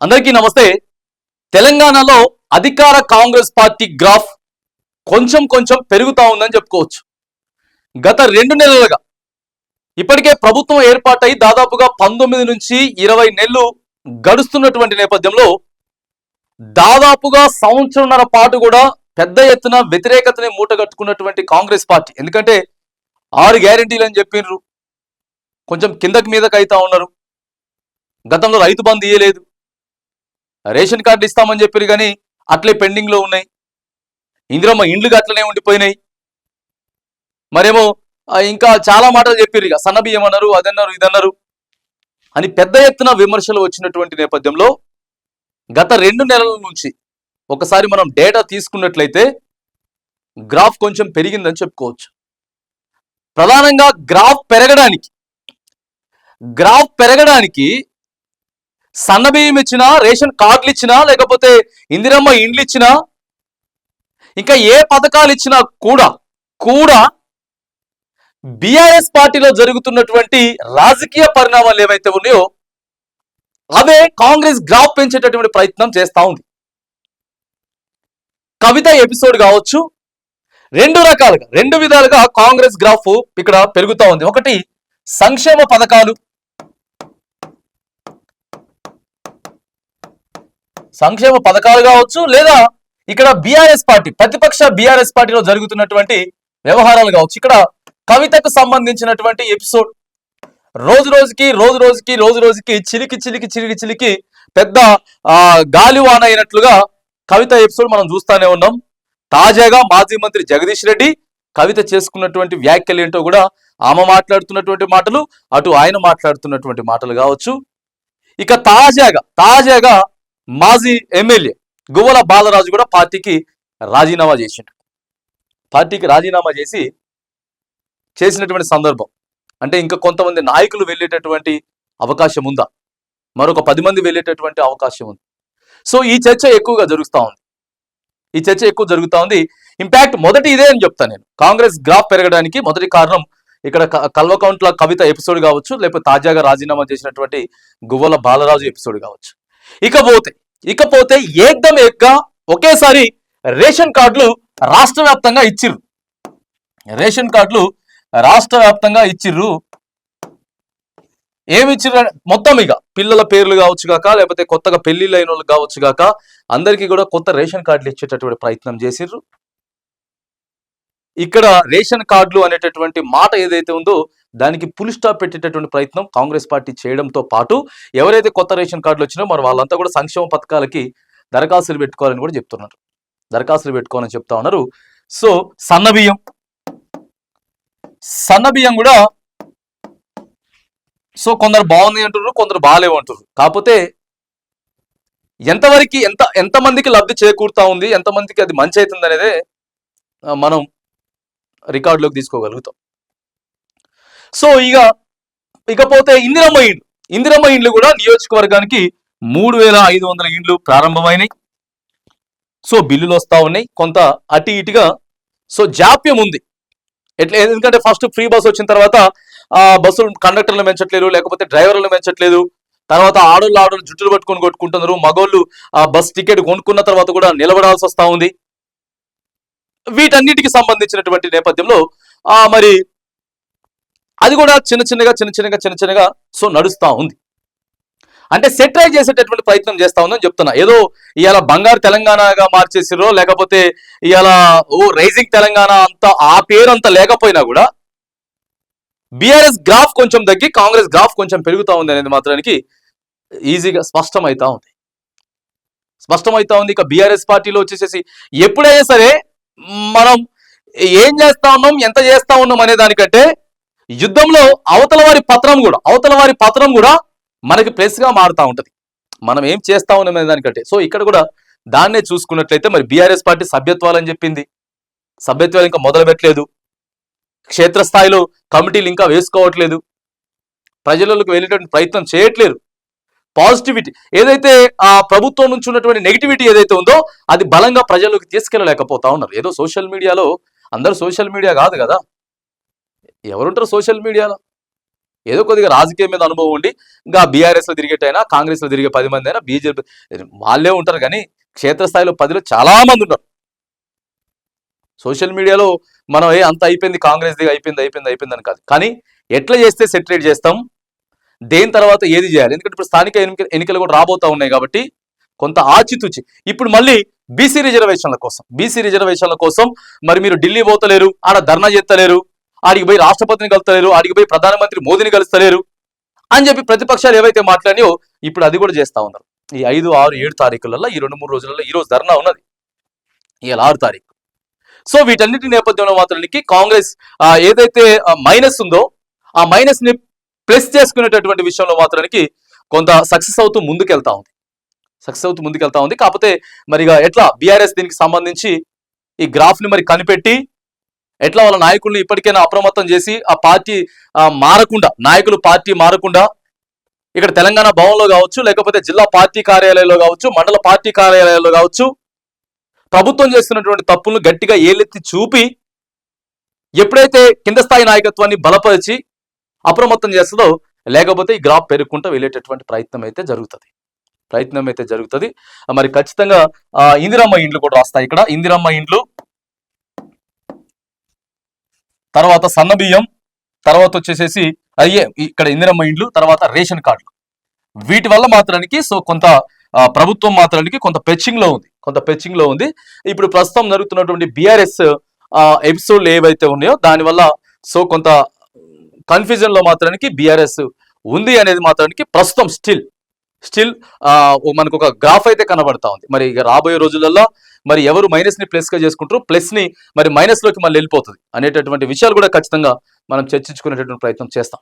అందరికీ నమస్తే. తెలంగాణలో అధికార కాంగ్రెస్ పార్టీ గ్రాఫ్ కొంచెం కొంచెం పెరుగుతూ ఉందని చెప్పుకోవచ్చు. గత రెండు నెలలుగా ఇప్పటికే ప్రభుత్వం ఏర్పాటై దాదాపుగా పంతొమ్మిది నుంచి ఇరవై నెలలు గడుస్తున్నటువంటి నేపథ్యంలో దాదాపుగా సంవత్సరంన్నర పాటు కూడా పెద్ద ఎత్తున వ్యతిరేకతని మూటగట్టుకున్నటువంటి కాంగ్రెస్ పార్టీ. ఎందుకంటే ఆరు గ్యారంటీలు అని చెప్పిండ్రు కొంచెం కిందకి మీదకి అవుతా ఉన్నారు. గతంలో రైతు బంద్ ఇయ్యలేదు. రేషన్ కార్డు ఇస్తామని చెప్పారు కానీ అట్లే పెండింగ్లో ఉన్నాయి. ఇందిరమ్మ ఇండ్లు అట్లనే ఉండిపోయినాయి. మరేమో ఇంకా చాలా మాటలు చెప్పారు ఇక. సన్నబియ్యం అన్నారు అదన్నారు ఇదన్నారు అని పెద్ద ఎత్తున విమర్శలు వచ్చినటువంటి నేపథ్యంలో గత రెండు నెలల నుంచి ఒకసారి మనం డేటా తీసుకున్నట్లయితే గ్రాఫ్ కొంచెం పెరిగిందని చెప్పుకోవచ్చు. ప్రధానంగా గ్రాఫ్ పెరగడానికి గ్రాఫ్ పెరగడానికి సన్నబియ్యం ఇచ్చినా రేషన్ కార్డులు ఇచ్చినా లేకపోతే ఇందిరమ్మ ఇండ్లు ఇచ్చినా ఇంకా ఏ పథకాలు ఇచ్చినా కూడా కూడా బీఆర్ఎస్ పార్టీలో జరుగుతున్నటువంటి రాజకీయ పరిణామాలు ఏవైతే ఉన్నాయో అవే కాంగ్రెస్ గ్రాఫ్ పెంచేటటువంటి ప్రయత్నం చేస్తా ఉంది. కవిత ఎపిసోడ్ కావచ్చు రెండు రకాలుగా రెండు విధాలుగా కాంగ్రెస్ గ్రాఫ్ ఇక్కడ పెరుగుతూ ఉంది. ఒకటి సంక్షేమ పథకాలు సంక్షేమ పథకాలు కావచ్చు లేదా ఇక్కడ బీఆర్ఎస్ పార్టీ ప్రతిపక్ష బీఆర్ఎస్ పార్టీలో జరుగుతున్నటువంటి వ్యవహారాలు కావచ్చు. ఇక్కడ కవితకు సంబంధించినటువంటి ఎపిసోడ్. రోజు రోజుకి రోజు రోజుకి రోజు రోజుకి చిలికి చిలికి చిలికి చిలికి పెద్ద గాలివాన అయినట్లుగా కవిత ఎపిసోడ్ మనం చూస్తూనే ఉన్నాం. తాజాగా మాజీ మంత్రి జగదీష్ రెడ్డి కవిత చేసుకున్నటువంటి వ్యాఖ్యలు ఏంటో కూడా ఆమె మాట్లాడుతున్నటువంటి మాటలు అటు ఆయన మాట్లాడుతున్నటువంటి మాటలు కావచ్చు. ఇక తాజాగా తాజాగా మాజీ ఎమ్మెల్యే గువ్వల బాలరాజు కూడా పార్టీకి రాజీనామా చేసిండు. పార్టీకి రాజీనామా చేసి చేసినటువంటి సందర్భం. అంటే ఇంకా కొంతమంది నాయకులు వెళ్ళేటటువంటి అవకాశం ఉందా? మరొక పది మంది వెళ్ళేటటువంటి అవకాశం ఉంది. సో ఈ చర్చ ఎక్కువగా జరుగుతూ ఉంది. ఈ చర్చ ఎక్కువ జరుగుతూ ఉంది. ఇంపాక్ట్ మొదటి ఇదే అని చెప్తాను నేను. కాంగ్రెస్ గ్రాఫ్ పెరగడానికి మొదటి కారణం ఇక్కడ క- కల్వకౌంట్ల కవిత ఎపిసోడ్ కావచ్చు లేకపోతే తాజాగా రాజీనామా చేసినటువంటి గువ్వల బాలరాజు ఎపిసోడ్ కావచ్చు. ఇకపోతే ఇకపోతే ఏకదం ఏక్గా ఒకేసారి రేషన్ కార్డులు రాష్ట్ర వ్యాప్తంగా ఇచ్చిర్రు. రేషన్ కార్డులు రాష్ట్ర వ్యాప్తంగా ఇచ్చిర్రు. ఏమి ఇచ్చిర్రు మొత్తం ఇక పిల్లల పేర్లు కావచ్చు కాక లేకపోతే కొత్తగా పెళ్ళిళ్ళు అయిన వాళ్ళు కావచ్చు కాక అందరికీ కూడా కొత్త రేషన్ కార్డులు ఇచ్చేటటువంటి ప్రయత్నం చేసిర్రు. ఇక్కడ రేషన్ కార్డులు అనేటటువంటి మాట ఏదైతే ఉందో దానికి పులి స్టాప్ పెట్టేటటువంటి ప్రయత్నం కాంగ్రెస్ పార్టీ చేయడంతో పాటు ఎవరైతే కొత్త రేషన్ కార్డులు వచ్చినో మరి వాళ్ళంతా కూడా సంక్షేమ పథకాలకి దరఖాస్తులు పెట్టుకోవాలని కూడా చెప్తున్నారు. దరఖాస్తులు పెట్టుకోవాలని చెప్తా ఉన్నారు. సో సన్నబియ్యం సన్నబియ్యం కూడా సో కొందరు బాగుంది అంటున్నారు కొందరు బాగాలేవు అంటున్నారు. కాకపోతే ఎంతవరకు ఎంత ఎంతమందికి లబ్ధి చేకూరుతా ఉంది ఎంతమందికి అది మంచి అవుతుంది అనేది మనం రికార్డులోకి తీసుకోగలుగుతాం. సో ఇక ఇకపోతే ఇందిరమ్మ ఇండ్లు. ఇందిరమ్మ ఇండ్లు కూడా నియోజకవర్గానికి మూడు వేల ఐదు వందల ఇండ్లు ప్రారంభమైనాయి. సో బిల్లులు వస్తూ ఉన్నాయి. కొంత అటు ఇటుగా సో జాప్యం ఉంది. ఎట్లా ఎందుకంటే ఫస్ట్ ఫ్రీ బస్ వచ్చిన తర్వాత ఆ బస్సులు కండక్టర్లు పెంచట్లేదు లేకపోతే డ్రైవర్లను పెంచట్లేదు. తర్వాత ఆడోళ్ళు ఆడోళ్ళు జుట్టులు పట్టుకొని కొట్టుకుంటున్నారు. మగోళ్ళు ఆ బస్ టికెట్ కొనుక్కున్న తర్వాత కూడా నిలబడాల్సి వస్తూ ఉంది. వీటన్నిటికి సంబంధించినటువంటి నేపథ్యంలో ఆ మరి అది కూడా చిన్న చిన్నగా చిన్న చిన్నగా చిన్న చిన్నగా సో నడుస్తూ ఉంది. అంటే సెట్రై చేసేటటువంటి ప్రయత్నం చేస్తా ఉందని చెప్తున్నా. ఏదో ఇవాళ బంగారు తెలంగాణగా మార్చేసిరో లేకపోతే ఇవాళ ఓ రైజింగ్ తెలంగాణ అంతా ఆ పేరు అంతా లేకపోయినా కూడా బీఆర్ఎస్ గ్రాఫ్ కొంచెం తగ్గి కాంగ్రెస్ గ్రాఫ్ కొంచెం పెరుగుతూ ఉంది అనేది మాత్రానికి ఈజీగా స్పష్టమవుతా ఉంది. స్పష్టమవుతా ఉంది. ఇక బీఆర్ఎస్ పార్టీలో వచ్చేసేసి ఎప్పుడైనా సరే మనం ఏం చేస్తా ఉన్నాం ఎంత చేస్తా ఉన్నాం అనే దానికంటే యుద్ధంలో అవతల వారి పత్రం కూడా అవతల వారి పత్రం కూడా మనకి ప్లస్గా మారుతూ మారుతా మనం ఏం చేస్తా ఉన్నాం అనే దానికంటే. సో ఇక్కడ కూడా దాన్నే చూసుకున్నట్లయితే మరి బీఆర్ఎస్ పార్టీ సభ్యత్వాలని చెప్పింది. సభ్యత్వాలు ఇంకా మొదలు పెట్టలేదు క్షేత్రస్థాయిలో కమిటీలు ఇంకా వేసుకోవట్లేదు. ప్రజలకు వెళ్ళేటువంటి ప్రయత్నం చేయట్లేదు. పాజిటివిటీ. ఏదైతే ఆ ప్రభుత్వం నుంచి ఉన్నటువంటి నెగిటివిటీ ఏదైతే ఉందో అది బలంగా ప్రజల్లోకి తీసుకెళ్ళలేకపోతా ఉన్నారు. ఏదో సోషల్ మీడియాలో అందరూ సోషల్ మీడియా కాదు కదా. ఎవరుంటారు సోషల్ మీడియాలో? ఏదో కొద్దిగా రాజకీయం మీద అనుభవం ఉండి ఇంకా బీఆర్ఎస్లో తిరిగేటైనా కాంగ్రెస్లో తిరిగే పది మంది అయినా బీజేపీ వాళ్ళే ఉంటారు కానీ క్షేత్రస్థాయిలో పదిలో చాలామంది ఉంటారు ఉన్నారు. సోషల్ మీడియాలో మనం ఏ అంత అయిపోయింది కాంగ్రెస్ది అయిపోయింది అయిపోయింది అయిపోయింది అని కాదు. కానీ ఎట్లా చేస్తే సెటరేట్ చేస్తాం? దేని తర్వాత ఏది చేయాలి? ఎందుకంటే ఇప్పుడు స్థానిక ఎన్నికలు కూడా రాబోతా ఉన్నాయి కాబట్టి కొంత ఆచితూచి. ఇప్పుడు మళ్ళీ బీసీ రిజర్వేషన్ల కోసం బీసీ రిజర్వేషన్ల కోసం మరి మీరు ఢిల్లీ పోతలేరు ఆడ ధర్నా చేస్తలేరు ఆడికి పోయి రాష్ట్రపతిని కలుస్తలేరు ఆడికి పోయి ప్రధానమంత్రి మోదీని కలుస్తలేరు అని చెప్పి ప్రతిపక్షాలు ఏవైతే మాట్లాడినాయో ఇప్పుడు అది కూడా చేస్తా ఉన్నారు. ఈ ఐదు ఆరు ఏడు తారీఖులలో ఈ రెండు మూడు రోజులలో ఈ రోజు ధర్నా ఉన్నది. ఇవాళ ఆరు తారీఖు. సో వీటన్నిటి నేపథ్యంలో మాత్రానికి కాంగ్రెస్ ఏదైతే మైనస్ ఉందో ఆ మైనస్ని ప్లస్ చేసుకునేటటువంటి విషయంలో మాత్రానికి కొంత సక్సెస్ అవుతూ ముందుకెళ్తా ఉంది. సక్సెస్ అవుతూ ముందుకెళ్తా ఉంది. కాకపోతే మరి ఇక ఎట్లా బీఆర్ఎస్ దీనికి సంబంధించి ఈ గ్రాఫ్ని మరి కనిపెట్టి ఎట్లా వాళ్ళ నాయకుల్ని ఇప్పటికైనా అప్రమత్తం చేసి ఆ పార్టీ మారకుండా నాయకులు పార్టీ మారకుండా ఇక్కడ తెలంగాణ భవన్లో కావచ్చు లేకపోతే జిల్లా పార్టీ కార్యాలయంలో కావచ్చు మండల పార్టీ కార్యాలయంలో కావచ్చు ప్రభుత్వం చేస్తున్నటువంటి తప్పులను గట్టిగా ఏలెత్తి చూపి ఎప్పుడైతే కింద స్థాయి నాయకత్వాన్ని బలపరిచి అప్రమత్తం చేస్తుందో లేకపోతే ఈ గ్రాఫ్ పెరుగుకుంటూ వెళ్ళేటటువంటి ప్రయత్నం అయితే జరుగుతుంది. ప్రయత్నం అయితే జరుగుతుంది. మరి ఖచ్చితంగా ఇందిరమ్మ ఇండ్లు కూడా వస్తాయి ఇక్కడ. ఇందిరమ్మ ఇండ్లు తర్వాత సన్న బియ్యం తర్వాత వచ్చేసేసి అయ్యే ఇక్కడ ఇందిరమ్మ ఇండ్లు తర్వాత రేషన్ కార్డులు. వీటి వల్ల మాత్రానికి సో కొంత ప్రభుత్వం మాత్రానికి కొంత పెచ్చింగ్లో ఉంది. కొంత పెచ్చింగ్లో ఉంది. ఇప్పుడు ప్రస్తుతం జరుగుతున్నటువంటి బీఆర్ఎస్ ఎపిసోడ్లు ఏవైతే ఉన్నాయో దానివల్ల సో కొంత కన్ఫ్యూజన్లో మాత్రానికి బీఆర్ఎస్ ఉంది అనేది మాత్రానికి ప్రస్తుతం స్టిల్ స్టిల్ మనకు ఒక గ్రాఫ్ అయితే కనబడతా ఉంది. మరి ఇక రాబోయే రోజులలో మరి ఎవరు మైనస్ని ప్లస్గా చేసుకుంటారు ప్లస్ని మరి మైనస్లోకి మళ్ళీ వెళ్ళిపోతుంది అనేటటువంటి విషయాలు కూడా ఖచ్చితంగా మనం చర్చించుకునేటటువంటి ప్రయత్నం చేస్తాం.